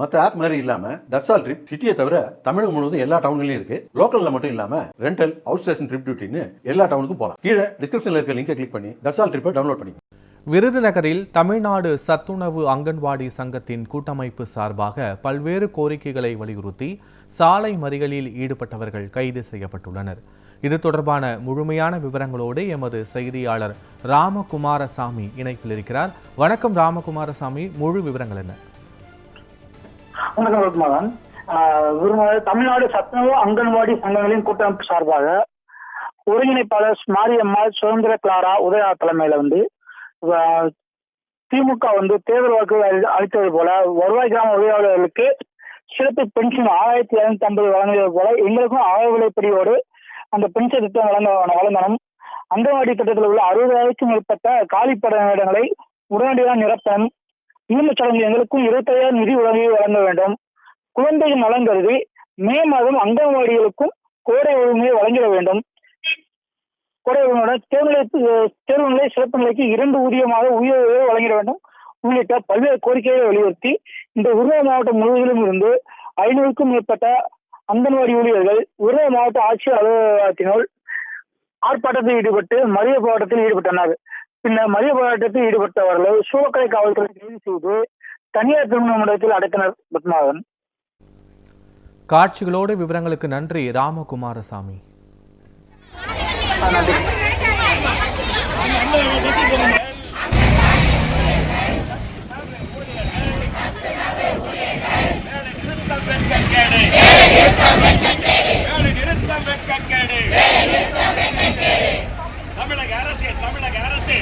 மற்ற ஆப் மாதிரி இல்லாம தட்சால் ட்ரிப் சிட்டியை தவிர தமிழகம் முழுவதும் எல்லா டவுன்லயும் இருக்கு. லோக்கல்ல மட்டும் இல்லாம ரெண்டல் அவுட் ஸ்டேஷன் ட்ரிப் டியூட்டின்னு எல்லா டவுனுக்கும் போகலாம் கீழே டிஸ்கிரிப்ஷன்ல இருக்க லிங்கை கிளிக் பண்ணி தட்சால் ட்ரிப்பை டவுன்லோட் பண்ணி விருதுநகரில் தமிழ்நாடு சத்துணவு அங்கன்வாடி சங்கத்தின் கூட்டமைப்பு சார்பாக பல்வேறு கோரிக்கைகளை வலியுறுத்தி சாலை மறிகளில் ஈடுபட்டவர்கள் கைது செய்யப்பட்டுள்ளனர். இது தொடர்பான முழுமையான விவரங்களோடு எமது செய்தியாளர் ராமகுமாரசாமி இணைப்பில் இருக்கிறார். வணக்கம் ராமகுமாரசாமி முழு விவரங்கள் என்ன? வணக்கம் ரத்மகன் விருதுநகர் தமிழ்நாடு சத்துணவு அங்கன்வாடி சங்கங்களின் கூட்டமைப்பு சார்பாக ஒருங்கிணைப்பாளர் மாரியம்மாள் சுதந்திர கிளாரா உதயா தலைமையில வந்து திமுக வந்து தேர்தல் வாக்கு அளித்தது போல வருவாய் கிராம உதவியாளர்களுக்கு சிறப்பு பென்ஷன் ஆயிரத்தி ஐநூத்தி ஐம்பது வழங்கியது போல எங்களுக்கும் ஆய விலைப்படியோடு அந்த பென்ஷன் திட்டம் வழங்க வழங்கணும். அங்கன்வாடி திட்டத்தில் உள்ள அறுபதாயிரத்துக்கும் மேற்பட்ட காலி பணியிடங்களை உடனடியாக நிரப்பணும். இன்னும் சடங்கு எங்களுக்கும் இருபத்தையாயிரம் நிதி உதவியை வழங்க வேண்டும். குழந்தைகள் நலன் கருதி மே மாதம் அங்கன்வாடிகளுக்கும் கோடை உரிமையை வழங்கிட வேண்டும். கோடை உரிமையோட தேர்நிலை தேர்வு நிலை சிறப்பு நிலைக்கு இரண்டு ஊதியமாக உயர்வு வழங்கிட வேண்டும். உள்ளிட்ட பல்வேறு கோரிக்கைகளை வலியுறுத்தி இந்த உருவ மாவட்டம் முழுவதிலும் இருந்து ஐநூறுக்கும் மேற்பட்ட அங்கன்வாடி ஊழியர்கள் உருவ மாவட்ட ஆட்சியர் அலுவலகத்தினுள் ஆர்ப்பாட்டத்தில் ஈடுபட்டு மறியல் போராட்டத்தில் ஈடுபட்டனர். பின்னர் மறியல் போராட்டத்தில் ஈடுபட்டவர்களை சூவக்கரை காவல்துறை கைது செய்து தனியார் திருமண மண்டலத்தில் அடைத்தனர் பத்மாவன் காட்சிகளோடு விவரங்களுக்கு நன்றி ராமகுமாரசாமி. வேலை நிறுத்தம் வெட்கக்கேடு தமிழக அரசு தமிழக அரசு.